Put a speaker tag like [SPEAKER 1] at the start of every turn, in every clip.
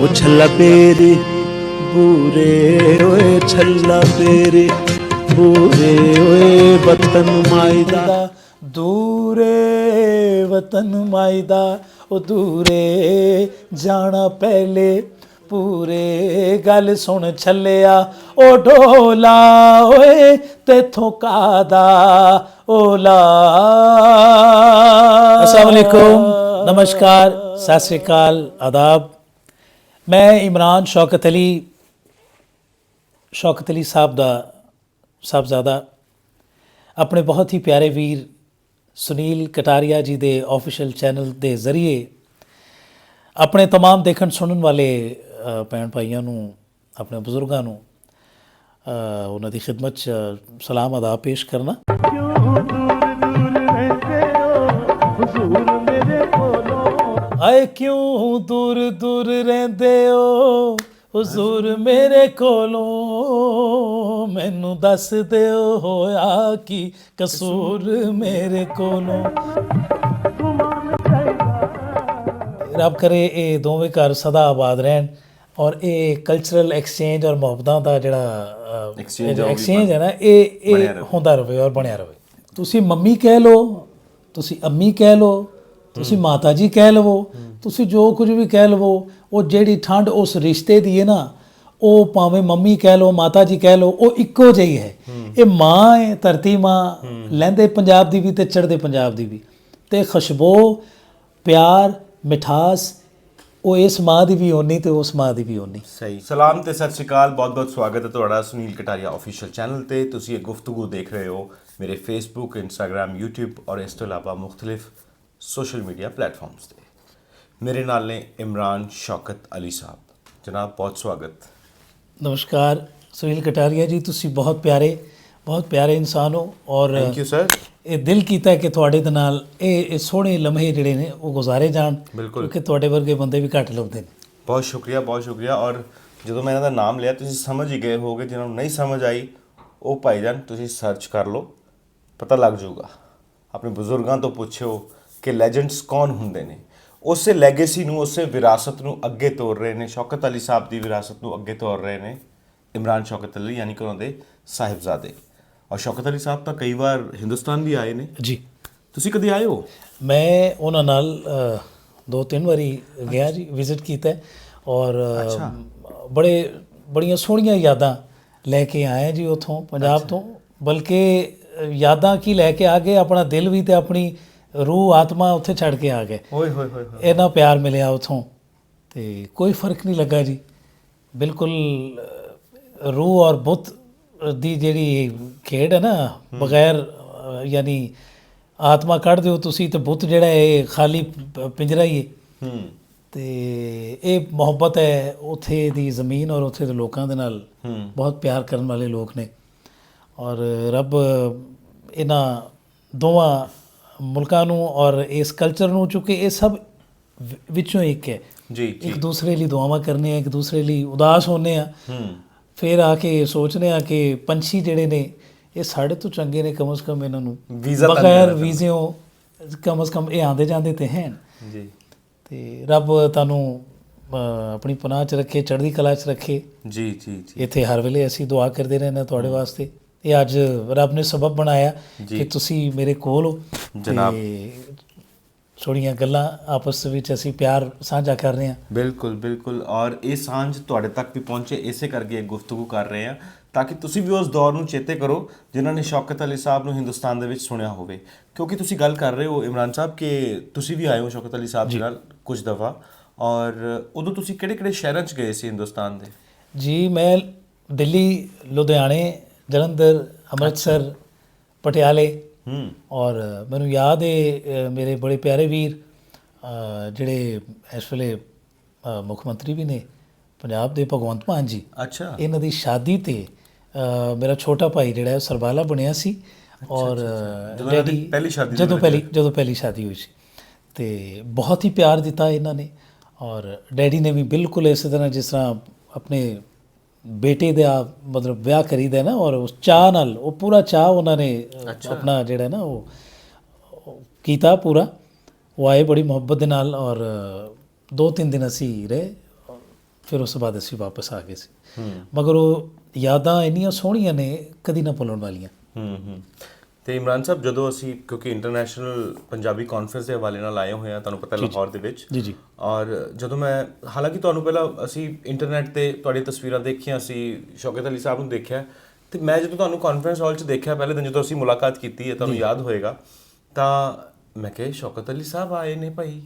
[SPEAKER 1] ਉਹ ਛੱਲਾ ਪੇਰੀ, ਬੂਰੇ ਓਏ ਛੱਲਾ ਪੇਰੇ, ਬੂਰੇ ਓਏ ਵਤਨ ਮਾਈ
[SPEAKER 2] ਦਾ ਦੂਰੇ ਵਤਨ ਮਾਈ ਦਾ ਉਹ ਦੂਰੇ ਜਾਣਾ ਪਹਿਲੇ, ਪੂਰੇ ਗੱਲ ਸੁਣ ਛੱਲਿਆ, ਉਹ ਢੋਲਾ ਓਏ ਤੇਥੋਂ ਕਾਦਾ, ਓਲਾ। ਅਸਲਾਮ ਅਲੈਕੁਮ, ਨਮਸਕਾਰ, ਸਤਿ ਸ੍ਰੀ ਅਕਾਲ, ਆਦਾਬ। ਮੈਂ ਇਮਰਾਨ ਸ਼ੌਕਤ ਅਲੀ ਸ਼ੌਕਤ ਅਲੀ ਸਾਹਿਬ ਦਾ ਸਾਹਿਬਜ਼ਾਦਾ ਆਪਣੇ ਬਹੁਤ ਹੀ ਪਿਆਰੇ ਵੀਰ ਸੁਨੀਲ ਕਟਾਰੀਆ ਜੀ ਦੇ ਆਫੀਸ਼ੀਅਲ ਚੈਨਲ ਦੇ ਜ਼ਰੀਏ ਆਪਣੇ तमाम ਦੇਖਣ ਸੁਣਨ ਵਾਲੇ ਅ, ਭੈਣ ਭਾਈਆਂ ਨੂੰ ਆਪਣੇ ਬਜ਼ੁਰਗਾਂ ਨੂੰ ਅ, ਉਹਨਾਂ ਦੀ ਖਿਦਮਤ 'ਚ ਸਲਾਮ ਅਦਾ ਪੇਸ਼ ਕਰਨਾ ਆਏ ਕਿਉਂ ਦੂਰ ਦੂਰ ਰਹਿੰਦੇ ਹੋ? ਹੁਜ਼ੂਰ ਮੇਰੇ ਕੋਲੋਂ ਮੈਨੂੰ ਦੱਸ ਦਿਓ ਹੋਇਆ ਕੀ ਕਸੂਰ ਮੇਰੇ ਕੋਲੋਂ। ਰੱਬ ਕਰੇ ਇਹ ਦੋਵੇਂ ਘਰ ਸਦਾ ਆਬਾਦ ਰਹਿਣ ਔਰ ਇਹ ਕਲਚਰਲ ਐਕਸਚੇਂਜ ਔਰ ਮੁਹੱਬਤਾਂ ਦਾ ਜਿਹੜਾ ਐਕਸਚੇਂਜ ਹੈ ਨਾ ਇਹ ਇਹ ਹੁੰਦਾ ਰਵੇ ਔਰ ਬਣਿਆ ਰਵੇ। ਤੁਸੀਂ ਮੰਮੀ ਕਹਿ ਲਓ ਤੁਸੀਂ ਅੰਮੀ ਕਹਿ ਲਓ ਤੁਸੀਂ ਮਾਤਾ ਜੀ ਕਹਿ ਲਵੋ, ਤੁਸੀਂ ਜੋ ਕੁਝ ਵੀ ਕਹਿ ਲਵੋ, ਉਹ ਜਿਹੜੀ ਠੰਡ ਉਸ ਰਿਸ਼ਤੇ ਦੀ ਹੈ ਨਾ, ਉਹ ਭਾਵੇਂ ਮੰਮੀ ਕਹਿ ਲਓ, ਮਾਤਾ ਜੀ ਕਹਿ ਲਓ, ਉਹ ਇੱਕੋ ਜਿਹੀ ਹੈ। ਇਹ ਮਾਂ ਹੈ, ਧਰਤੀ ਮਾਂ ਲਹਿੰਦੇ ਪੰਜਾਬ ਦੀ ਵੀ ਤੇ ਚੜ੍ਹਦੇ ਪੰਜਾਬ ਦੀ ਵੀ। ਤੇ ਖੁਸ਼ਬੋ, ਪਿਆਰ, ਮਿਠਾਸ, ਉਹ ਇਸ ਮਾਂ ਦੀ ਵੀ ਓਨੀ ਤੇ ਉਸ ਮਾਂ ਦੀ ਵੀ ਓਨੀ।
[SPEAKER 3] ਸਹੀ। ਸਲਾਮ ਤੇ ਸਤਿ ਸ਼੍ਰੀ ਅਕਾਲ ਬਹੁਤ ਬਹੁਤ ਸਵਾਗਤ ਹੈ ਤੁਹਾਡਾ ਸੁਨੀਲ ਕਟਾਰੀਆ ਅਫੀਸ਼ੀਅਲ ਚੈਨਲ ਤੇ। ਤੁਸੀਂ ਇਹ ਗੁਫ਼ਤਗੂ ਦੇਖ ਰਹੇ ਹੋ ਮੇਰੇ ਫੇਸਬੁੱਕ ਇੰਸਟਾਗ੍ਰam YouTube ਔਰ ਇਸ ਤੋਂ ਇਲਾਵਾ ਮੁxtਲਿਫ ਸੋਸ਼ਲ ਮੀਡੀਆ ਪਲੇਟਫਾਰਮਸ ਤੇ। ਮੇਰੇ ਨਾਲ ਨੇ ਇਮਰਾਨ ਸ਼ੌਕਤ ਅਲੀ ਸਾਹਿਬ। ਜਨਾਬ ਬਹੁਤ ਸਵਾਗਤ।
[SPEAKER 2] ਨਮਸਕਾਰ ਸੁਨੀਲ ਕਟਾਰੀਆ ਜੀ ਤੁਸੀਂ ਬਹੁਤ ਪਿਆਰੇ ਬਹੁਤ ਪਿਆਰੇ ਇਨਸਾਨ ਹੋ ਔਰ
[SPEAKER 3] ਥੈਂਕ ਯੂ ਸਰ
[SPEAKER 2] ਇਹ ਦਿਲ ਕੀਤਾ ਕਿ ਤੁਹਾਡੇ ਦੇ ਨਾਲ ਇਹ ਸੋਹਣੇ ਲਮਹੇ ਜਿਹੜੇ ਨੇ ਉਹ ਗੁਜ਼ਾਰੇ ਜਾਣ। ਕਿਉਂਕਿ ਤੁਹਾਡੇ ਵਰਗੇ ਬੰਦੇ ਵੀ ਘੱਟ ਲੱਭਦੇ ਨੇ।
[SPEAKER 3] ਬਹੁਤ ਸ਼ੁਕਰੀਆ ਬਹੁਤ ਸ਼ੁਕਰੀਆ। ਔਰ ਜਦੋਂ ਮੈਂ ਇਹਨਾਂ ਦਾ ਨਾਮ ਲਿਆ ਤੁਸੀਂ ਸਮਝ ਹੀ ਗਏ ਹੋਗੇ ਜਿਨ੍ਹਾਂ ਨੂੰ ਨਹੀਂ ਸਮਝ ਆਈ ਉਹ ਭਾਈਜਾਨ ਤੁਸੀਂ ਸਰਚ ਕਰ ਲਓ ਪਤਾ ਲੱਗ ਜਾਊਗਾ। ਆਪਣੇ ਬਜ਼ੁਰਗਾਂ ਤੋਂ ਪੁੱਛਿਓ ਕਿ ਲੈਜੈਂਡਸ ਕੌਣ ਹੁੰਦੇ ਨੇ? ਉਸੇ ਲੈਗੇਸੀ ਨੂੰ ਉਸੇ ਵਿਰਾਸਤ ਨੂੰ ਅੱਗੇ ਤੋਰ ਰਹੇ ਨੇ। ਸ਼ੌਕਤ ਅਲੀ ਸਾਹਿਬ ਦੀ ਵਿਰਾਸਤ ਨੂੰ ਅੱਗੇ ਤੋਰ ਰਹੇ ਨੇ ਇਮਰਾਨ ਸ਼ੌਕਤ ਅਲੀ ਯਾਨੀ ਕਿ ਉਹਨਾਂ ਦੇ ਸਾਹਿਬਜ਼ਾਦੇ। ਔਰ ਸ਼ੌਕਤ ਅਲੀ ਸਾਹਿਬ ਤਾਂ ਕਈ ਵਾਰ ਹਿੰਦੁਸਤਾਨ ਵੀ ਆਏ ਨੇ।
[SPEAKER 2] ਜੀ।
[SPEAKER 3] ਤੁਸੀਂ ਕਦੀ ਆਏ ਹੋ?
[SPEAKER 2] ਮੈਂ ਉਹਨਾਂ ਨਾਲ ਦੋ ਤਿੰਨ ਵਾਰੀ ਗਿਆ ਜੀ ਵਿਜ਼ਿਟ ਕੀਤਾ ਔਰ ਬੜੇ ਬੜੀਆਂ ਸੋਹਣੀਆਂ ਯਾਦਾਂ ਲੈ ਕੇ ਆਏ ਜੀ ਉਥੋਂ ਪੰਜਾਬ ਤੋਂ। ਬਲਕਿ ਯਾਦਾਂ ਕੀ ਲੈ ਕੇ ਆ ਗਏ? ਆਪਣਾ ਦਿਲ ਵੀ ਤੇ ਆਪਣੀ ਰੂਹ ਆਤਮਾ ਉੱਥੇ ਛੱਡ ਕੇ ਆ ਗਏ।
[SPEAKER 3] ਓਏ ਹੋਏ ਹੋਏ ਹੋਏ।
[SPEAKER 2] ਇੰਨਾ ਪਿਆਰ ਮਿਲਿਆ ਉਥੋਂ। ਤੇ ਕੋਈ ਫ਼ਰਕ ਨਹੀਂ ਲੱਗਾ ਜੀ। ਬਿਲਕੁਲ ਰੂਹ ਔਰ ਬੁੱਤ ਦੀ ਜਿਹੜੀ ਖੇਡ ਹੈ ਨਾ ਬਗੈਰ ਯਾਨੀ ਆਤਮਾ ਕੱਢ ਦਿਓ ਤੁਸੀਂ ਤੇ ਬੁੱਤ ਜਿਹੜਾ ਇਹ ਖਾਲੀ ਪਿੰਜਰਾ ਹੀ ਹੈ।
[SPEAKER 3] ਹੂੰ।
[SPEAKER 2] ਤੇ ਇਹ ਮੁਹੱਬਤ ਹੈ ਉਥੇ ਦੀ ਜ਼ਮੀਨ ਔਰ ਉਥੇ ਦੇ ਲੋਕਾਂ ਦੇ ਨਾਲ। ਬਹੁਤ ਪਿਆਰ ਕਰਨ ਵਾਲੇ ਲੋਕ ਨੇ। ਔਰ ਰੱਬ ਇਹਨਾਂ ਦੋਵਾਂ ਮੁਲਕਾਂ ਨੂੰ ਔਰ ਇਸ ਕਲਚਰ ਨੂੰ ਚੁੱਕੇ ਇਹ ਸਭ ਵਿੱਚੋਂ ਇੱਕ ਹੈ।
[SPEAKER 3] ਜੀ
[SPEAKER 2] ਇੱਕ ਦੂਸਰੇ ਲਈ ਦੁਆਵਾਂ ਕਰਨੇ ਆ ਇੱਕ ਦੂਸਰੇ ਲਈ ਉਦਾਸ ਹੋਣੇ ਆ।
[SPEAKER 3] ਹੂੰ।
[SPEAKER 2] ਫਿਰ ਆ ਕੇ ਸੋਚਨੇ ਆ ਕਿ ਪੰਛੀ ਜਿਹੜੇ ਨੇ ਇਹ ਸਾਡੇ ਤੋਂ ਚੰਗੇ ਨੇ ਕਮ ਸੇ ਕਮ ਇਹਨਾਂ ਨੂੰ।
[SPEAKER 3] ਵੀਜ਼ਾ
[SPEAKER 2] ਬਗੈਰ ਵੀਜ਼ਿਓਂ ਕਮ ਸੇ ਕਮ ਇਹ ਆਂਦੇ ਜਾਂਦੇ ਤੇ ਹਨ
[SPEAKER 3] ਜੀ।
[SPEAKER 2] ਤੇ ਰੱਬ ਤੁਹਾਨੂੰ ਆਪਣੀ ਪਨਾਹ ਚ ਰੱਖੇ ਚੜ੍ਹਦੀ ਕਲਾ ਚ ਰੱਖੇ।
[SPEAKER 3] ਜੀ ਜੀ ਜੀ।
[SPEAKER 2] ਇੱਥੇ ਹਰ ਵੇਲੇ ਅਸੀਂ ਦੁਆ ਕਰਦੇ ਰਹਿੰਦੇ ਹਾਂ ਤੁਹਾਡੇ ਵਾਸਤੇ। ਇਹ ਅੱਜ ਰੱਬ ਨੇ ਸਬਬ ਬਣਾਇਆ ਕਿ ਤੁਸੀਂ ਮੇਰੇ ਕੋਲ ਹੋ
[SPEAKER 3] ਜਨਾਬ।
[SPEAKER 2] ਥੋੜੀਆਂ ਗੱਲਾਂ ਆਪਸ ਵਿੱਚ ਅਸੀਂ ਪਿਆਰ ਸਾਂਝਾ ਕਰ ਰਹੇ ਹਾਂ।
[SPEAKER 3] ਬਿਲਕੁਲ ਬਿਲਕੁਲ। ਔਰ ਇਹ ਸਾਂਝ ਤੁਹਾਡੇ ਤੱਕ ਵੀ ਪਹੁੰਚੇ ਇਸੇ ਕਰਕੇ ਇਹ ਗੁਫ਼ਤਗੂ ਕਰ ਰਹੇ ਹਾਂ ਤਾਂ ਕਿ ਤੁਸੀਂ ਵੀ ਉਸ ਦੌਰ ਨੂੰ ਚੇਤੇ ਕਰੋ ਜਿਨ੍ਹਾਂ ਨੇ ਸ਼ੌਕਤ ਅਲੀ ਸਾਹਿਬ ਨੂੰ ਹਿੰਦੁਸਤਾਨ ਦੇ ਵਿੱਚ ਸੁਣਿਆ ਹੋਵੇ। ਕਿਉਂਕਿ ਤੁਸੀਂ ਗੱਲ ਕਰ ਰਹੇ ਹੋ ਇਮਰਾਨ ਸਾਹਿਬ ਕਿ ਤੁਸੀਂ ਵੀ ਆਏ ਹੋ ਸ਼ੌਕਤ ਅਲੀ ਸਾਹਿਬ ਦੇ ਨਾਲ ਕੁਝ ਦਫਾ ਔਰ ਉਦੋਂ ਤੁਸੀਂ ਕਿਹੜੇ-ਕਿਹੜੇ ਸ਼ਹਿਰਾਂ 'ਚ ਗਏ ਸੀ ਹਿੰਦੁਸਤਾਨ ਦੇ?
[SPEAKER 2] ਜੀ ਮੈਂ ਦਿੱਲੀ ਲੁਧਿਆਣੇ ਜਲੰਧਰ ਅੰਮ੍ਰਿਤਸਰ ਪਟਿਆਲੇ
[SPEAKER 3] ਹੂੰ।
[SPEAKER 2] ਔਰ ਮੈਨੂੰ ਯਾਦ ਹੈ ਮੇਰੇ ਬੜੇ ਪਿਆਰੇ ਵੀਰ ਜਿਹੜੇ ਇਸ ਵੇਲੇ ਮੁੱਖ ਮੰਤਰੀ ਵੀ ਨੇ ਪੰਜਾਬ ਦੇ ਭਗਵੰਤ ਮਾਨ ਜੀ।
[SPEAKER 3] ਅੱਛਾ।
[SPEAKER 2] ਇਹਨਾਂ ਦੀ ਸ਼ਾਦੀ ਤੇ ਮੇਰਾ ਛੋਟਾ ਭਾਈ ਜਿਹੜਾ ਸਰਬਾਲਾ ਬਣਿਆ ਸੀ ਔਰ ਡੈਡੀ-
[SPEAKER 3] ਪਹਿਲੀ ਸ਼ਾਦੀ
[SPEAKER 2] ਜਦੋਂ ਪਹਿਲੀ ਜਦੋਂ ਪਹਿਲੀ ਸ਼ਾਦੀ ਹੋਈ ਸੀ। ਤੇ ਬਹੁਤ ਹੀ ਪਿਆਰ ਦਿੱਤਾ ਇਹਨਾਂ ਨੇ ਔਰ ਡੈਡੀ ਨੇ ਵੀ ਬਿਲਕੁਲ ਇਸੇ ਤਰ੍ਹਾਂ ਜਿਸ ਤਰ੍ਹਾਂ ਆਪਣੇ ਬੇਟੇ ਦਾ ਮਤਲਬ ਵਿਆਹ ਕਰੀਦਾ ਨਾ ਔਰ ਉਸ ਚਾਹ ਨਾਲ ਉਹ ਪੂਰਾ ਚਾਹ ਉਹਨਾਂ ਨੇ ਆਪਣਾ ਜਿਹੜਾ ਨਾ ਉਹ ਕੀਤਾ ਪੂਰਾ। ਉਹ ਆਏ ਬੜੀ ਮੁਹੱਬਤ ਦੇ ਨਾਲ ਔਰ ਦੋ ਤਿੰਨ ਦਿਨ ਅਸੀਂ ਰਹੇ ਫਿਰ ਉਸ ਬਾਅਦ ਅਸੀਂ ਵਾਪਸ ਆ ਗਏ ਸੀ। ਮਗਰ ਉਹ ਯਾਦਾਂ ਇੰਨੀਆਂ ਸੋਹਣੀਆਂ ਨੇ ਕਦੀ ਨਾ ਭੁੱਲਣ ਵਾਲੀਆਂ।
[SPEAKER 3] ਹੂੰ ਹੂੰ। ਤੇ ਇਮਰਾਨ ਸਾਹਿਬ ਜਦੋਂ ਅਸੀਂ ਕਿਉਂਕਿ ਇੰਟਰਨੈਸ਼ਨਲ ਪੰਜਾਬੀ ਕਾਨਫਰੰਸ ਦੇ ਹਵਾਲੇ ਨਾਲ ਆਏ ਹੋਏ ਆ ਤੁਹਾਨੂੰ ਪਤਾ ਲਾਹੌਰ ਦੇ ਵਿੱਚ।
[SPEAKER 2] ਜੀ ਜੀ।
[SPEAKER 3] ਔਰ ਜਦੋਂ ਮੈਂ ਹਾਲਾਂਕਿ ਤੁਹਾਨੂੰ ਪਹਿਲਾਂ ਅਸੀਂ ਇੰਟਰਨੈਟ ਤੇ ਤੁਹਾਡੀ ਤਸਵੀਰਾਂ ਦੇਖੀਆਂ ਸੀ ਸ਼ੌਕਤ ਅਲੀ ਸਾਹਿਬ ਨੂੰ ਦੇਖਿਆ ਤੇ ਮੈਂ ਜਦੋਂ ਤੁਹਾਨੂੰ ਕਾਨਫਰੰਸ ਹਾਲ 'ਚ ਦੇਖਿਆ ਪਹਿਲੇ ਦਿਨ ਜਦੋਂ ਅਸੀਂ ਮੁਲਾਕਾਤ ਕੀਤੀ ਹੈ ਤੁਹਾਨੂੰ ਯਾਦ ਹੋਏਗਾ ਤਾਂ ਮੈਂ ਕਿਹਾ ਸ਼ੌਕਤ ਅਲੀ ਸਾਹਿਬ ਆਏ ਨੇ ਭਾਈ।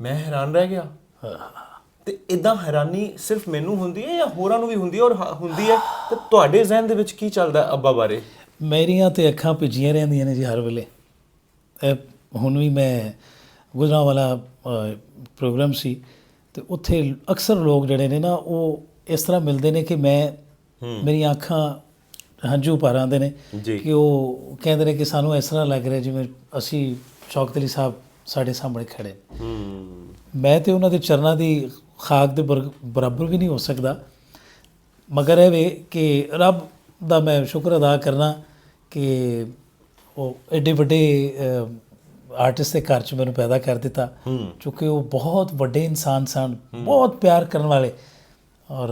[SPEAKER 3] ਮੈਂ ਹੈਰਾਨ ਰਹਿ ਗਿਆ। ਤੇ ਇਦਾਂ ਹੈਰਾਨੀ ਸਿਰਫ ਮੈਨੂੰ ਹੁੰਦੀ ਹੈ ਜਾਂ ਹੋਰਾਂ ਨੂੰ ਵੀ ਹੁੰਦੀ ਹੈ? ਔਰ ਹੁੰਦੀ ਹੈ? ਤੇ ਤੁਹਾਡੇ ਜ਼ਿਹਨ ਦੇ ਵਿੱਚ ਕੀ ਚੱਲਦਾ ਅੱਬਾ ਬਾਰੇ?
[SPEAKER 2] ਮੇਰੀਆਂ ਤੇ ਅੱਖਾਂ ਭਿੱਜੀਆਂ ਰਹਿੰਦੀਆਂ ਨੇ ਜੀ ਹਰ ਵੇਲੇ। ਇਹ ਹੁਣ ਵੀ ਮੈਂ ਗੁਜਰਾਂ ਵਾਲਾ ਪ੍ਰੋਗਰਾਮ ਸੀ ਤੇ ਉੱਥੇ ਅਕਸਰ ਲੋਕ ਜਿਹੜੇ ਨੇ ਨਾ ਉਹ ਇਸ ਤਰ੍ਹਾਂ ਮਿਲਦੇ ਨੇ ਕਿ ਮੈਂ ਮੇਰੀਆਂ ਅੱਖਾਂ ਹੰਝੂ ਭਰ ਆਉਂਦੇ ਨੇ। ਕਿ ਉਹ ਕਹਿੰਦੇ ਨੇ ਕਿ ਸਾਨੂੰ ਇਸ ਤਰ੍ਹਾਂ ਲੱਗ ਰਿਹਾ ਜਿਵੇਂ ਅਸੀਂ ਸ਼ੌਕਤ ਅਲੀ ਸਾਹਿਬ ਸਾਡੇ ਸਾਹਮਣੇ ਖੜੇ। ਮੈਂ ਤੇ ਉਹਨਾਂ ਦੇ ਚਰਨਾਂ ਦੀ ਖਾਕ ਦੇ ਬਰ- ਬਰਾਬਰ ਵੀ ਨਹੀਂ ਹੋ ਸਕਦਾ। ਮਗਰ ਇਹ ਵੇ ਕਿ ਰੱਬ ਦਾ ਮੈਂ ਸ਼ੁਕਰ ਅਦਾ ਕਰਨਾ ਕਿ ਉਹ ਐਡੇ ਵੱਡੇ ਆਰਟਿਸਟ ਦੇ ਘਰ ਚ ਮੈਨੂੰ ਪੈਦਾ ਕਰ ਦਿੱਤਾ। ਕਿਉਂਕਿ ਉਹ ਬਹੁਤ ਵੱਡੇ ਇਨਸਾਨ ਸਨ ਬਹੁਤ ਪਿਆਰ ਕਰਨ ਵਾਲੇ। ਔਰ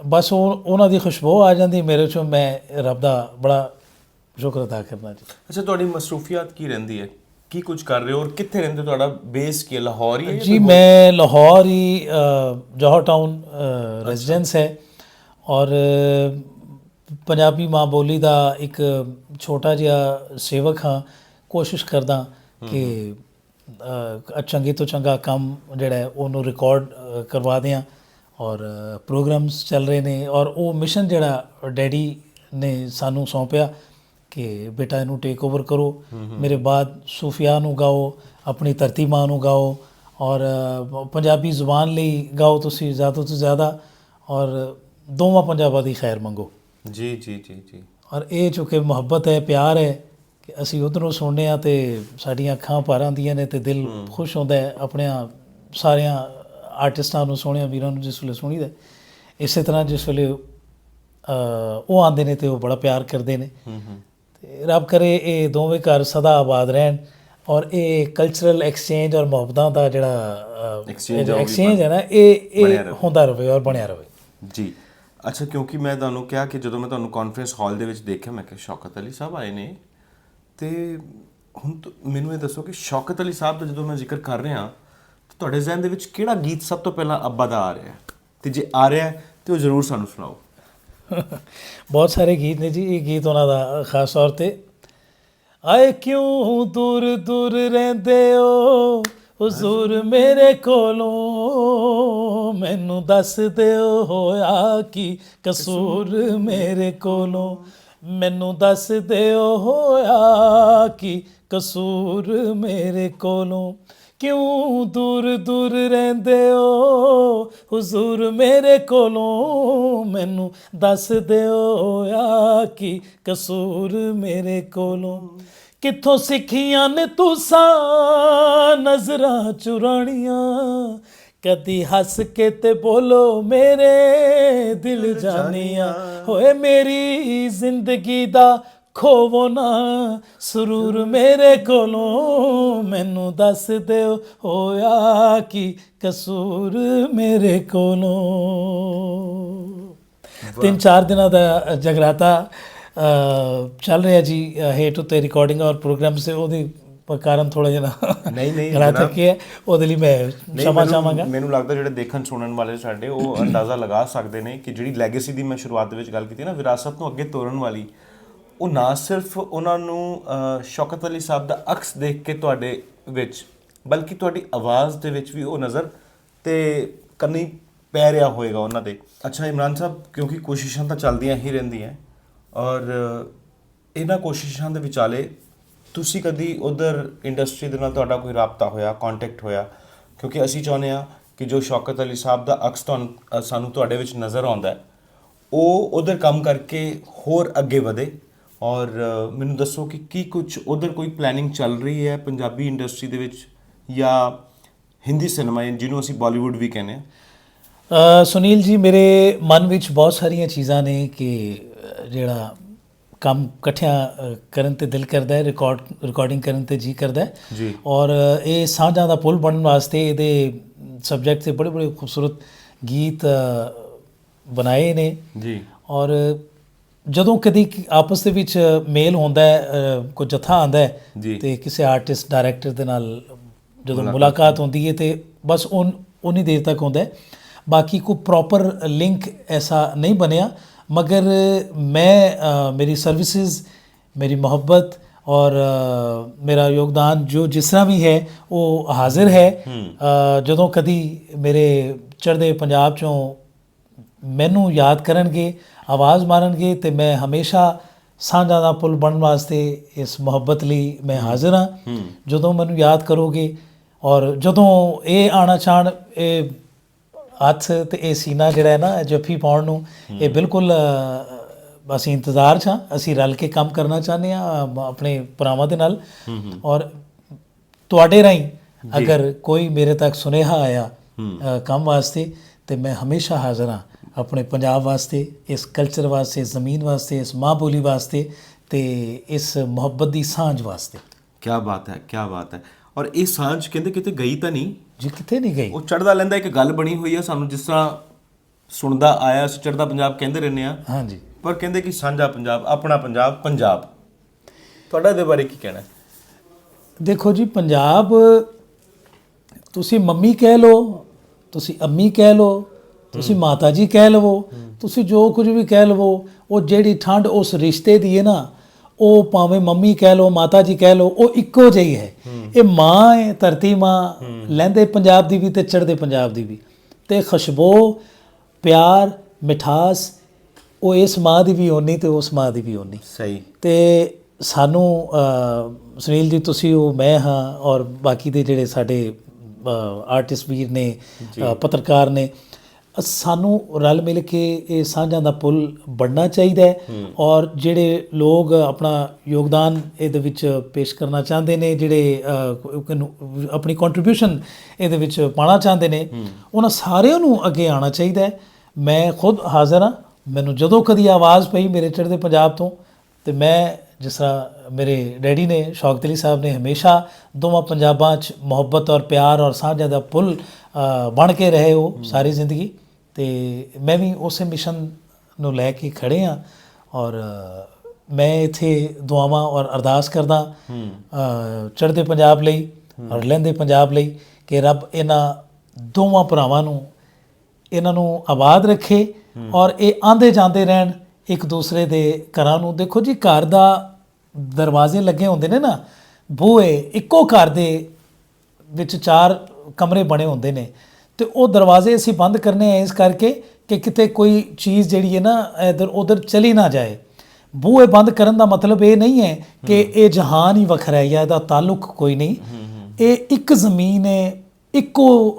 [SPEAKER 2] ਬਸ ਉਹ ਉਹਨਾਂ ਦੀ ਖੁਸ਼ਬੂ ਆ ਜਾਂਦੀ ਮੇਰੇ ਚੋਂ ਮੈਂ ਰੱਬ ਦਾ ਬੜਾ ਸ਼ੁਕਰ ਅਦਾ ਕਰਨਾ ਜੀ।
[SPEAKER 3] ਅੱਛਾ ਤੁਹਾਡੀ ਮਸਰੂਫੀਅਤ ਕੀ ਰਹਿੰਦੀ ਹੈ? ਕੀ ਕੁਝ ਕਰ ਰਹੇ ਹੋ ਔਰ ਕਿੱਥੇ ਰਹਿੰਦੇ ਤੁਹਾਡਾ ਬੇਸ ਕੀ ਲਾਹੌਰ ਹੈ ਜੀ
[SPEAKER 2] ਮੈਂ ਲਾਹੌਰ ਹੀ ਜੋਹਰ ਟਾਊਨ ਰੈਜ਼ੀਡੈਂਸ ਹੈ। ਔਰ ਪੰਜਾਬੀ ਮਾਂ ਬੋਲੀ ਦਾ ਇੱਕ ਛੋਟਾ ਜਿਹਾ ਸੇਵਕ ਹਾਂ ਕੋਸ਼ਿਸ਼ ਕਰਦਾ ਕਿ ਅ, ਚੰਗੇ ਤੋਂ ਚੰਗਾ ਕੰਮ ਜਿਹੜਾ ਹੈ ਉਹਨੂੰ ਰਿਕਾਰਡ ਕਰਵਾ ਦਿਆਂ ਔਰ ਪ੍ਰੋਗਰਾਮਸ ਚੱਲ ਰਹੇ ਨੇ ਔਰ ਉਹ ਮਿਸ਼ਨ ਜਿਹੜਾ ਡੈਡੀ ਨੇ ਸਾਨੂੰ ਸੌਂਪਿਆ ਕਿ ਬੇਟਾ ਇਹਨੂੰ ਟੇਕ ਓਵਰ ਕਰੋ ਮੇਰੇ ਬਾਅਦ ਸੂਫੀਆ ਨੂੰ ਗਾਓ ਆਪਣੀ ਧਰਤੀ ਮਾਂ ਨੂੰ ਗਾਓ ਔਰ ਪੰਜਾਬੀ ਜ਼ੁਬਾਨ ਲਈ ਗਾਓ ਤੁਸੀਂ ਜ਼ਿਆਦਾ ਤੋਂ ਜ਼ਿਆਦਾ ਔਰ ਦੋਵਾਂ ਪੰਜਾਬਾਂ ਦੀ ਖੈਰ ਮੰਗੋ।
[SPEAKER 3] ਜੀ ਜੀ ਜੀ ਜੀ।
[SPEAKER 2] ਔਰ ਇਹ ਜੋ ਕਿ ਮੁਹੱਬਤ ਹੈ ਪਿਆਰ ਹੈ ਕਿ ਅਸੀਂ ਉਧਰੋਂ ਸੁਣਨੇ ਆ ਤੇ ਸਾਡੀਆਂ ਅੱਖਾਂ ਭਰ ਆਉਂਦੀਆਂ ਨੇ ਤੇ ਦਿਲ ਖੁਸ਼ ਹੁੰਦਾ ਹੈ ਆਪਣਿਆਂ ਸਾਰਿਆਂ ਆਰਟਿਸਟਾਂ ਨੂੰ ਸੋਹਣਿਆਂ ਵੀਰਾਂ ਨੂੰ ਜਿਸ ਵੇਲੇ ਸੁਣੀਦਾ। ਇਸੇ ਤਰ੍ਹਾਂ ਜਿਸ ਵੇਲੇ ਉਹ ਆਉਂਦੇ ਨੇ ਤੇ ਉਹ ਬੜਾ ਪਿਆਰ ਕਰਦੇ ਨੇ। ਤੇ ਰੱਬ ਕਰੇ ਇਹ ਦੋਵੇਂ ਘਰ ਸਦਾ ਆਬਾਦ ਰਹਿਣ ਔਰ ਇਹ ਕਲਚਰਲ ਐਕਸਚੇਂਜ ਔਰ ਮੁਹੱਬਤਾਂ ਦਾ ਜਿਹੜਾ ਐਕਸਚੇਂਜ ਹੈ ਨਾ ਇਹ ਇਹ
[SPEAKER 3] ਰਹੇ।
[SPEAKER 2] ਹੁੰਦਾ ਰਵੇ ਔਰ ਬਣਿਆ ਰਵੇ
[SPEAKER 3] ਜੀ। ਅੱਛਾ, ਕਿਉਂਕਿ ਮੈਂ ਤੁਹਾਨੂੰ ਕਿਹਾ ਕਿ ਜਦੋਂ ਮੈਂ ਤੁਹਾਨੂੰ ਕਾਨਫਰੰਸ ਹਾਲ ਦੇ ਵਿੱਚ ਦੇਖਿਆ, ਮੈਂ ਕਿਹਾ, ਸ਼ੌਕਤ ਅਲੀ ਸਾਹਿਬ ਆਏ ਨੇ। ਤੇ ਹੁਣ ਮੈਨੂੰ ਇਹ ਦੱਸੋ ਕਿ ਸ਼ੌਕਤ ਅਲੀ ਸਾਹਿਬ ਦਾ ਜਦੋਂ ਮੈਂ ਜ਼ਿਕਰ ਕਰ ਰਿਹਾ ਤੁਹਾਡੇ ਜ਼ਿਹਨ ਦੇ ਵਿੱਚ ਕਿਹੜਾ ਗੀਤ ਸਭ ਤੋਂ ਪਹਿਲਾਂ ਅੱਬਾ ਦਾ ਆ ਰਿਹਾ? ਹੈ ਤੇ ਜੇ ਆ ਰਿਹਾ ਹੈ, ਤੇ ਉਹ ਜ਼ਰੂਰ ਸਾਨੂੰ ਸੁਣਾਓ।
[SPEAKER 2] ਬਹੁਤ ਸਾਰੇ ਗੀਤ ਨੇ ਜੀ, ਇਹ ਗੀਤ ਉਹਨਾਂ ਦਾ, ਖਾਸ ਤੌਰ ਤੇ। ਆਏ ਕਿਉਂ ਦੂਰ ਦੂਰ ਰਹਿੰਦੇ ਹੋ? ਹਜ਼ੂਰ ਮੇਰੇ ਕੋਲੋਂ, ਮੈਨੂੰ ਦੱਸ ਦਿਓ ਹੋਇਆ ਕੀ ਕਸੂਰ ਮੇਰੇ ਕੋਲੋਂ? ਮੈਨੂੰ ਦੱਸ ਦਿਓ ਹੋਇਆ ਕੀ ਕਸੂਰ ਮੇਰੇ ਕੋਲੋਂ? ਕਿਉਂ ਦੂਰ ਦੂਰ ਰਹਿੰਦੇ ਹੋ? ਹਜ਼ੂਰ ਮੇਰੇ ਕੋਲੋਂ, ਮੈਨੂੰ ਦੱਸ ਦਿਓ ਆ ਕੀ ਕਸੂਰ ਮੇਰੇ ਕੋਲੋਂ? ਕਿੱਥੋਂ ਸਿੱਖੀਆਂ ਨੇ ਤੁਸਾਂ ਨਜ਼ਰਾਂ ਚੁਰਾਣੀਆਂ? ਕਦੀ ਹੱਸ ਕੇ ਤੇ ਬੋਲੋ ਮੇਰੇ ਦਿਲ ਜਾਨੀਆਂ ਹੋਏ ਮੇਰੀ ਜ਼ਿੰਦਗੀ ਦਾ ਖੋਵੋ ਨਾ। ਸਰੂਰ ਮੇਰੇ ਕੋਲੋਂ ਮੈਨੂੰ ਦੱਸ ਦਿਓ ਹੋਇਆ ਕੀ ਕਸੂਰ ਮੇਰੇ ਕੋਲੋਂ? ਤਿੰਨ ਚਾਰ ਦਿਨਾਂ ਦਾ ਜਗਰਾਤਾ ਚੱਲ ਰਿਹਾ ਜੀ ਹੇਟ ਉੱਤੇ ਰਿਕਾਰਡਿੰਗ ਔਰ ਪ੍ਰੋਗਰਾਮ ਸੇ ਉਹਦੇ ਕਾਰਨ ਥੋੜਾ ਜਿਹਾ
[SPEAKER 3] ਨਹੀਂ ਨਹੀਂ
[SPEAKER 2] ਗਲਾ ਥੱਕਿਆ ਉਹਦੇ ਲਈ ਮੈਂ
[SPEAKER 3] ਸ਼ਮਾ
[SPEAKER 2] ਚਾਹਾਂਗਾ।
[SPEAKER 3] ਮੈਨੂੰ ਲੱਗਦਾ ਜਿਹੜੇ ਦੇਖਣ ਸੁਣਨ ਵਾਲੇ ਸਾਡੇ ਉਹ ਅੰਦਾਜ਼ਾ ਲਗਾ ਸਕਦੇ ਨੇ ਕਿ ਜਿਹੜੀ ਲੈਗੇਸੀ ਦੀ ਮੈਂ ਸ਼ੁਰੂਆਤ ਦੇ ਵਿੱਚ ਗੱਲ ਕੀਤੀ ਨਾ ਵਿਰਾਸਤ ਨੂੰ ਅੱਗੇ ਤੋਰਨ ਵਾਲੀ ਉਹ ਨਾ ਸਿਰਫ ਉਹਨਾਂ ਨੂੰ ਸ਼ੌਕਤ ਅਲੀ ਸਾਹਿਬ ਦਾ ਅਕਸ ਦੇਖ ਕੇ ਤੁਹਾਡੇ ਵਿੱਚ ਬਲਕਿ ਤੁਹਾਡੀ ਆਵਾਜ਼ ਦੇ ਵਿੱਚ ਵੀ ਉਹ ਨਜ਼ਰ ਤੇ ਕਰਨੀ ਪੈ ਰਿਹਾ ਹੋਏਗਾ ਉਹਨਾਂ ਦੇ ਅੱਛਾ ਇਮਰਾਨ ਸਾਹਿਬ ਕਿਉਂਕਿ ਕੋਸ਼ਿਸ਼ਾਂ ਤਾਂ ਚੱਲਦੀਆਂ ਹੀ ਰਹਿੰਦੀਆਂ ਔਰ ਇਹਨਾਂ ਕੋਸ਼ਿਸ਼ਾਂ ਦੇ ਵਿਚਾਲੇ ਤੁਸੀਂ ਕਦੀ ਉਧਰ ਇੰਡਸਟਰੀ ਦੇ ਨਾਲ ਤੁਹਾਡਾ ਕੋਈ ਰਾਬਤਾ ਹੋਇਆ ਕੰਟੈਕਟ ਹੋਇਆ? ਕਿਉਂਕਿ ਅਸੀਂ ਚਾਹੁੰਦੇ ਆ ਕਿ ਜੋ ਸ਼ੌਕਤ ਅਲੀ ਸਾਹਿਬ ਦਾ ਅਕਸ ਤੁਹਾਨੂੰ ਸਾਨੂੰ ਤੁਹਾਡੇ ਵਿੱਚ ਨਜ਼ਰ ਆਉਂਦਾ ਹੈ, ਉਹ ਉਧਰ ਕੰਮ ਕਰਕੇ ਹੋਰ ਅੱਗੇ ਵਧੇ। ਔਰ ਮੈਨੂੰ ਦੱਸੋ ਕਿ ਕੀ ਕੁਝ ਉਧਰ ਕੋਈ ਪਲੈਨਿੰਗ ਚੱਲ ਰਹੀ ਹੈ ਪੰਜਾਬੀ ਇੰਡਸਟਰੀ ਦੇ ਵਿੱਚ ਜਾਂ ਹਿੰਦੀ ਸਿਨੇਮਾ ਜਿਹਨੂੰ ਅਸੀਂ ਬਾਲੀਵੁੱਡ ਵੀ ਕਹਿੰਦੇ ਆ
[SPEAKER 2] ਸੁਨੀਲ ਜੀ, ਮੇਰੇ ਮਨ ਵਿੱਚ ਬਹੁਤ ਸਾਰੀਆਂ ਚੀਜ਼ਾਂ ਨੇ ਕਿ ਜਿਹੜਾ ਕੰਮ ਇਕੱਠਿਆਂ ਕਰਨ ਤੇ ਦਿਲ ਕਰਦਾ ਹੈ ਰਿਕਾਰਡ ਰਿਕਾਰਡਿੰਗ ਕਰਨ ਤੇ ਜੀ ਕਰਦਾ ਹੈ।
[SPEAKER 3] ਜੀ।
[SPEAKER 2] ਔਰ ਇਹ ਸਾਂਝਾਂ ਦਾ ਪੁਲ ਬਣਨ ਵਾਸਤੇ ਇਹਦੇ ਸਬਜੈਕਟ ਤੇ ਬੜੇ ਬੜੇ ਖੂਬਸੂਰਤ ਗੀਤ ਬਣਾਏ ਨੇ।
[SPEAKER 3] ਜੀ।
[SPEAKER 2] ਔਰ ਜਦੋਂ ਕਦੀ ਆਪਸ ਦੇ ਵਿੱਚ ਮੇਲ ਹੁੰਦਾ ਹੈ ਕੋਈ ਜਥਾ ਆਂਦਾ। ਹੈ ਤੇ ਕਿਸੇ ਆਰਟਿਸਟ ਡਾਇਰੈਕਟਰ ਦੇ ਨਾਲ ਜਦੋਂ ਮੁਲਾਕਾਤ ਹੁੰਦੀ ਹੈ। ਤੇ ਬਸ ਉਨ ਉਨੀ ਦੇਰ ਤੱਕ ਹੁੰਦਾ ਹੈ। ਬਾਕੀ ਕੋਈ ਪ੍ਰੋਪਰ ਲਿੰਕ ਐਸਾ ਨਹੀਂ ਬਣਿਆ। ਮਗਰ ਮੈਂ ਅ, ਮੇਰੀ ਸਰਵਿਸਿਜ਼ ਮੇਰੀ ਮੁਹੱਬਤ ਔਰ ਮੇਰਾ ਯੋਗਦਾਨ ਜੋ ਜਿਸ ਤਰ੍ਹਾਂ ਵੀ ਹੈ ਉਹ ਹਾਜ਼ਰ ਹੈ ਜਦੋਂ ਕਦੀ ਮੇਰੇ ਚੜ੍ਹਦੇ ਪੰਜਾਬ ਚੋਂ ਮੈਨੂੰ ਯਾਦ ਕਰਨਗੇ ਆਵਾਜ਼ ਮਾਰਨਗੇ ਤੇ ਮੈਂ ਹਮੇਸ਼ਾ ਸਾਂਝਾ ਦਾ ਪੁਲ ਬਣਨ ਵਾਸਤੇ ਇਸ ਮੁਹੱਬਤ ਲਈ ਮੈਂ ਹਾਜ਼ਰ ਹਾਂ ਜਦੋਂ ਮੈਨੂੰ ਯਾਦ ਕਰੋਗੇ ਔਰ ਜਦੋਂ ਇਹ ਆਣਾ ਚਾਹਣ ਇਹ ਹੱਥ ਤੇ ਇਹ ਸੀਨਾ ਜਿਹੜਾ ਹੈ ਨਾ ਜੱਫੀ ਪਾਉਣ ਨੂੰ ਇਹ ਬਿਲਕੁਲ ਅਸੀਂ ਇੰਤਜ਼ਾਰ 'ਚ ਹਾਂ ਅਸੀਂ ਰਲ ਕੇ ਕੰਮ ਕਰਨਾ ਚਾਹੁੰਦੇ ਹਾਂ ਅ, ਆਪਣੇ ਭਰਾਵਾਂ ਦੇ ਨਾਲ। ਔਰ ਤੁਹਾਡੇ ਰਾਹੀਂ ਅਗਰ ਕੋਈ ਮੇਰੇ ਤੱਕ ਸੁਨੇਹਾ ਆਇਆ ਕੰਮ ਵਾਸਤੇ ਤੇ ਮੈਂ ਹਮੇਸ਼ਾ ਹਾਜ਼ਰ ਹਾਂ ਆਪਣੇ ਪੰਜਾਬ ਵਾਸਤੇ ਇਸ ਕਲਚਰ ਵਾਸਤੇ ਜ਼ਮੀਨ ਵਾਸਤੇ ਇਸ ਮਾਂ ਬੋਲੀ ਵਾਸਤੇ ਤੇ ਇਸ ਮੁਹੱਬਤ ਦੀ ਸਾਂਝ ਵਾਸਤੇ।
[SPEAKER 3] ਕੀ ਬਾਤ ਹੈ ਕੀ ਬਾਤ ਹੈ। ਔਰ ਇਹ ਸਾਂਝ ਕਹਿੰਦੇ ਕਿਤੇ ਗਈ ਤਾਂ ਨਹੀਂ?
[SPEAKER 2] ਜੀ ਕਿੱਥੇ ਨਹੀਂ ਗਈ।
[SPEAKER 3] ਉਹ ਚੜਦਾ ਲੈਂਦਾ ਇੱਕ ਗੱਲ ਬਣੀ ਹੋਈ ਆ ਸਾਨੂੰ ਜਿਸ ਤਰ੍ਹਾਂ ਸੁਣਦਾ ਆਇਆ ਅਸੀਂ ਚੜਦਾ ਪੰਜਾਬ ਕਹਿੰਦੇ ਰਹਿੰਦੇ ਆ
[SPEAKER 2] ਹਾਂਜੀ।
[SPEAKER 3] ਪਰ ਕਹਿੰਦੇ ਕਿ ਸਾਂਝਾ ਪੰਜਾਬ ਆਪਣਾ ਪੰਜਾਬ ਪੰਜਾਬ। ਤੁਹਾਡਾ ਇਹਦੇ ਬਾਰੇ ਕੀ ਕਹਿਣਾ? ਹੈ
[SPEAKER 2] ਦੇਖੋ ਜੀ ਪੰਜਾਬ ਤੁਸੀਂ ਮੰਮੀ ਕਹਿ ਲਓ ਤੁਸੀਂ ਅੰਮੀ ਕਹਿ ਲਓ ਤੁਸੀਂ ਮਾਤਾ ਜੀ ਕਹਿ ਲਵੋ ਤੁਸੀਂ ਜੋ ਕੁਝ ਵੀ ਕਹਿ ਲਵੋ ਉਹ ਜਿਹੜੀ ਠੰਡ ਉਸ ਰਿਸ਼ਤੇ ਦੀ ਹੈ ਨਾ ਉਹ ਭਾਵੇਂ ਮੰਮੀ ਕਹਿ ਲਓ ਮਾਤਾ ਜੀ ਕਹਿ ਲਓ ਉਹ ਇੱਕੋ ਜਿਹੀ ਹੈ। ਇਹ ਮਾਂ ਹੈ ਧਰਤੀ ਮਾਂ ਲਹਿੰਦੇ ਪੰਜਾਬ ਦੀ ਵੀ ਤੇ ਚੜ੍ਹਦੇ ਪੰਜਾਬ ਦੀ ਵੀ। ਤੇ ਖੁਸ਼ਬੂ ਪਿਆਰ ਮਿਠਾਸ ਉਹ ਇਸ ਮਾਂ ਦੀ ਵੀ ਓਨੀ ਤੇ ਉਸ ਮਾਂ ਦੀ ਵੀ ਓਨੀ।
[SPEAKER 3] ਸਹੀ।
[SPEAKER 2] ਤੇ ਸਾਨੂੰ ਸੁਨੀਲ ਜੀ ਤੁਸੀਂ ਉਹ ਮੈਂ ਹਾਂ ਔਰ ਬਾਕੀ ਦੇ ਜਿਹੜੇ ਸਾਡੇ ਆਰਟਿਸਟ ਵੀਰ ਨੇ ਪੱਤਰਕਾਰ ਨੇ ਸਾਨੂੰ ਰਲ ਮਿਲ ਕੇ ਇਹ ਸਾਂਝਾਂ ਦਾ ਪੁਲ ਬਣਨਾ ਚਾਹੀਦਾ ਹੈ ਔਰ ਜਿਹੜੇ ਲੋਕ ਆਪਣਾ ਯੋਗਦਾਨ ਇਹਦੇ ਵਿੱਚ ਪੇਸ਼ ਕਰਨਾ ਚਾਹੁੰਦੇ ਨੇ ਜਿਹੜੇ ਆਪਣੀ ਕੰਟਰੀਬਿਊਸ਼ਨ ਇਹਦੇ ਵਿੱਚ ਪਾਣਾ ਚਾਹੁੰਦੇ ਨੇ ਉਹਨਾਂ ਸਾਰਿਆਂ ਨੂੰ ਅੱਗੇ ਆਉਣਾ ਚਾਹੀਦਾ ਹੈ। ਮੈਂ ਖੁਦ ਹਾਜ਼ਰ ਹਾਂ। ਮੈਨੂੰ ਜਦੋਂ ਕਦੀ ਆਵਾਜ਼ ਪਈ ਮੇਰੇ ਚੜ੍ਹਦੇ ਪੰਜਾਬ ਤੋਂ ਤੇ ਮੈਂ ਜਿਸ ਤਰ੍ਹਾਂ ਮੇਰੇ ਡੈਡੀ ਨੇ ਸ਼ੌਕਤ ਅਲੀ ਸਾਹਿਬ ਨੇ ਹਮੇਸ਼ਾ ਦੋਵਾਂ ਪੰਜਾਬਾਂ 'ਚ ਮੁਹੱਬਤ ਔਰ ਪਿਆਰ ਔਰ ਸਾਂਝਾ ਦਾ ਪੁਲ ਬਣ ਕੇ ਰਹੇ ਉਹ ਸਾਰੀ ਜ਼ਿੰਦਗੀ। ਤੇ ਮੈਂ ਵੀ ਉਸੇ ਮਿਸ਼ਨ ਨੂੰ ਲੈ ਕੇ ਖੜੇ ਹਾਂ ਔਰ ਮੈਂ ਇੱਥੇ ਦੁਆਵਾਂ ਔਰ ਅਰਦਾਸ ਕਰਦਾ ਚੜ੍ਹਦੇ ਪੰਜਾਬ ਲਈ ਔਰ ਲਹਿੰਦੇ ਪੰਜਾਬ ਲਈ ਕਿ ਰੱਬ ਇਹਨਾਂ ਦੋਵਾਂ ਭਰਾਵਾਂ ਨੂੰ ਇਹਨਾਂ ਨੂੰ ਆਬਾਦ ਰੱਖੇ ਔਰ ਇਹ ਆਂਦੇ ਜਾਂਦੇ ਰਹਿਣ ਇੱਕ ਦੂਸਰੇ ਦੇ ਘਰਾਂ ਨੂੰ। ਦੇਖੋ ਜੀ ਘਰ ਦਾ ਦਰਵਾਜ਼ੇ ਲੱਗੇ ਹੁੰਦੇ ਨੇ ਨਾ ਬੂਹੇ ਇੱਕੋ ਘਰ ਦੇ ਵਿੱਚ ਚਾਰ ਕਮਰੇ ਬਣੇ ਹੁੰਦੇ ਨੇ। ਤੇ ਉਹ ਦਰਵਾਜ਼ੇ ਅਸੀਂ ਬੰਦ ਕਰਨੇ ਆ ਇਸ ਕਰਕੇ ਕਿ ਕਿਤੇ ਕੋਈ ਚੀਜ਼ ਜਿਹੜੀ ਹੈ ਨਾ ਇਧਰ ਉਧਰ ਚਲੀ ਨਾ ਜਾਏ। ਬੂਹੇ ਬੰਦ ਕਰਨ ਦਾ ਮਤਲਬ ਇਹ ਨਹੀਂ ਹੈ ਕਿ ਇਹ ਜਹਾਨ ਹੀ ਵੱਖਰਾ ਹੈ ਜਾਂ ਇਹਦਾ ਤਾਲੁਕ ਕੋਈ ਨਹੀਂ। ਇਹ ਇੱਕ ਜ਼ਮੀਨ ਹੈ ਇੱਕੋ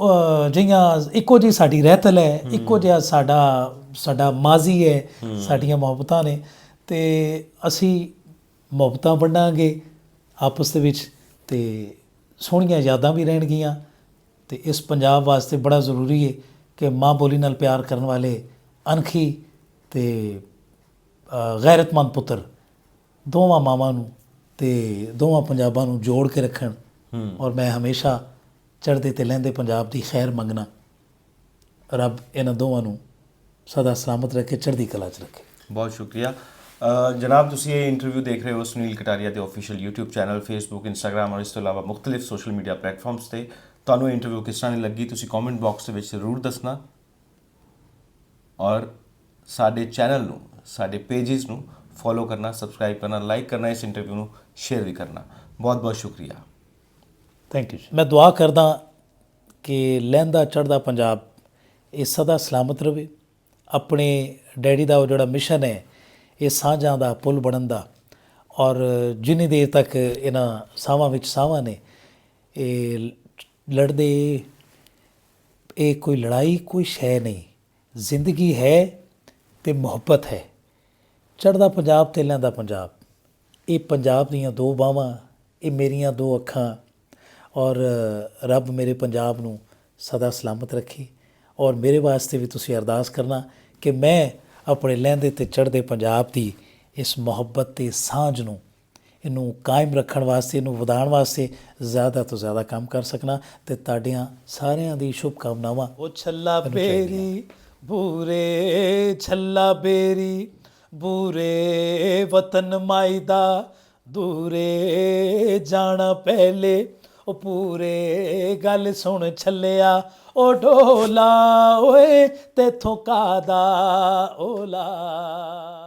[SPEAKER 2] ਜਿਹੀਆਂ ਇੱਕੋ ਜੀ ਸਾਡੀ ਰਹਿਤਲ ਹੈ ਇੱਕੋ ਜਿਹਾ ਸਾਡਾ ਸਾਡਾ ਮਾਜ਼ੀ ਹੈ। ਸਾਡੀਆਂ ਮੁਹੱਬਤਾਂ ਨੇ। ਤੇ ਅਸੀਂ ਮੁਹੱਬਤਾਂ ਵੰਡਾਂਗੇ ਆਪਸ ਦੇ ਵਿੱਚ ਤੇ ਸੋਹਣੀਆਂ ਯਾਦਾਂ ਵੀ ਰਹਿਣਗੀਆਂ। ਤੇ ਇਸ ਪੰਜਾਬ ਵਾਸਤੇ ਬੜਾ ਜ਼ਰੂਰੀ ਹੈ ਕਿ ਮਾਂ ਬੋਲੀ ਨਾਲ ਪਿਆਰ ਕਰਨ ਵਾਲੇ ਅਣਖੀ ਤੇ ਗੈਰਤਮੰਦ ਪੁੱਤਰ ਦੋਵਾਂ ਮਾਵਾਂ ਨੂੰ ਤੇ ਦੋਵਾਂ ਪੰਜਾਬਾਂ ਨੂੰ ਜੋੜ ਕੇ ਰੱਖਣ ਔਰ ਮੈਂ ਹਮੇਸ਼ਾ ਚੜ੍ਹਦੇ ਤੇ ਲਹਿੰਦੇ ਪੰਜਾਬ ਦੀ ਖੈਰ ਮੰਗਣਾ ਰੱਬ ਇਹਨਾਂ ਦੋਵਾਂ ਨੂੰ ਸਦਾ ਸਲਾਮਤ ਰੱਖੇ ਚੜ੍ਹਦੀ ਕਲਾ 'ਚ ਰੱਖੇ।
[SPEAKER 3] ਬਹੁਤ ਸ਼ੁਕਰੀਆ। ਜਨਾਬ ਤੁਸੀਂ ਇਹ ਇੰਟਰਵਿਊ ਦੇਖ ਰਹੇ ਹੋ ਸੁਨੀਲ ਕਟਾਰੀਆ ਦੇ official YouTube channel Facebook Instagram ਔਰ ਇਸ ਤੋਂ ਇਲਾਵਾ ਮੁxtਲਿਫ ਸੋਸ਼ਲ ਮੀਡੀਆ ਪਲੇਟਫਾਰਮਸ ਤੇ। ਤੁਹਾਨੂੰ ਇੰਟਰਵਿਊ ਕਿਸ ਤਰ੍ਹਾਂ ਦੀ ਲੱਗੀ, ਤੁਸੀਂ ਕਮੈਂਟ ਬਾਕਸ ਦੇ ਵਿੱਚ ਜ਼ਰੂਰ ਦੱਸਣਾ। ਔਰ ਸਾਡੇ ਚੈਨਲ ਨੂੰ, ਸਾਡੇ ਪੇजेस ਨੂੰ ਫੋਲੋ ਕਰਨਾ ਸਬਸਕ੍ਰਾਈਬ ਕਰਨਾ ਲਾਈਕ ਕਰਨਾ, ਇਸ ਇੰਟਰਵਿਊ ਨੂੰ ਸ਼ੇਅਰ ਵੀ ਕਰਨਾ। ਬਹੁਤ ਬਹੁਤ ਸ਼ੁਕਰੀਆ
[SPEAKER 2] ਥੈਂਕ ਯੂ ਮੈਂ ਦੁਆ ਕਰਦਾ ਕਿ ਲਹਿੰਦਾ, ਚੜ੍ਹਦਾ ਪੰਜਾਬ ਇਹ ਸਦਾ ਸਲਾਮਤ ਰਵੇ ਆਪਣੇ ਡੈਡੀ ਦਾ ਉਹ ਜਿਹੜਾ ਮਿਸ਼ਨ ਹੈ, ਇਹ ਸਾਂਝਾਂ ਦਾ ਪੁਲ ਬਣਨ ਦਾ। ਔਰ ਜਿੰਨੀ ਦੇਰ ਤੱਕ ਇਹਨਾਂ ਸਾਵਾਂ ਵਿੱਚ ਸਾਵਾਂ ਨੇ, ਇਹ ਲੜਦੇ, ਇਹ ਕੋਈ ਲੜਾਈ, ਕੋਈ ਸ਼ੈ ਨਹੀਂ। ਜ਼ਿੰਦਗੀ ਹੈ ਤੇ ਮੁਹੱਬਤ ਹੈ। ਚੜ੍ਹਦਾ ਪੰਜਾਬ, ਤੇ ਲਹਿੰਦਾ ਪੰਜਾਬ। ਇਹ ਪੰਜਾਬ ਦੀਆਂ ਦੋ ਬਾਹਾਂ, ਇਹ ਮੇਰੀਆਂ ਦੋ ਅੱਖਾਂ ਔਰ ਰੱਬ ਮੇਰੇ ਪੰਜਾਬ ਨੂੰ ਸਦਾ ਸਲਾਮਤ ਰੱਖੇ। ਔਰ ਮੇਰੇ ਵਾਸਤੇ ਵੀ ਤੁਸੀਂ ਅਰਦਾਸ ਕਰਨਾ ਕਿ ਮੈਂ ਆਪਣੇ ਲਹਿੰਦੇ ਤੇ ਚੜ੍ਹਦੇ ਪੰਜਾਬ ਦੀ ਇਸ ਮੁਹੱਬਤ ਤੇ ਸਾਂਝ ਨੂੰ ਇਹਨੂੰ ਕਾਇਮ ਰੱਖਣ ਵਾਸਤੇ ਇਹਨੂੰ ਵਧਾਉਣ ਵਾਸਤੇ ਜ਼ਿਆਦਾ ਤੋਂ ਜ਼ਿਆਦਾ ਕੰਮ ਕਰ ਸਕਣਾ ਤੇ ਤੁਹਾਡੀਆਂ ਸਾਰਿਆਂ ਦੀ ਸ਼ੁਭ ਕਾਮਨਾਵਾਂ ਉਹ ਛੱਲਾ ਬੇਰੀ ਬੂਰੇ ਛੱਲਾ ਬੇਰੀ ਬੂਰੇ ਵਤਨ ਮਾਈ ਦਾ ਦੂਰੇ ਜਾਣਾ ਪਹਿਲੇ। ਉਹ ਪੂਰੇ ਗੱਲ ਸੁਣ ਛੱਲਿਆ ਉਹ ਢੋਲਾ ਓਏ ਤੇਥੋਂ ਕਾਦਾ ਓਲਾ।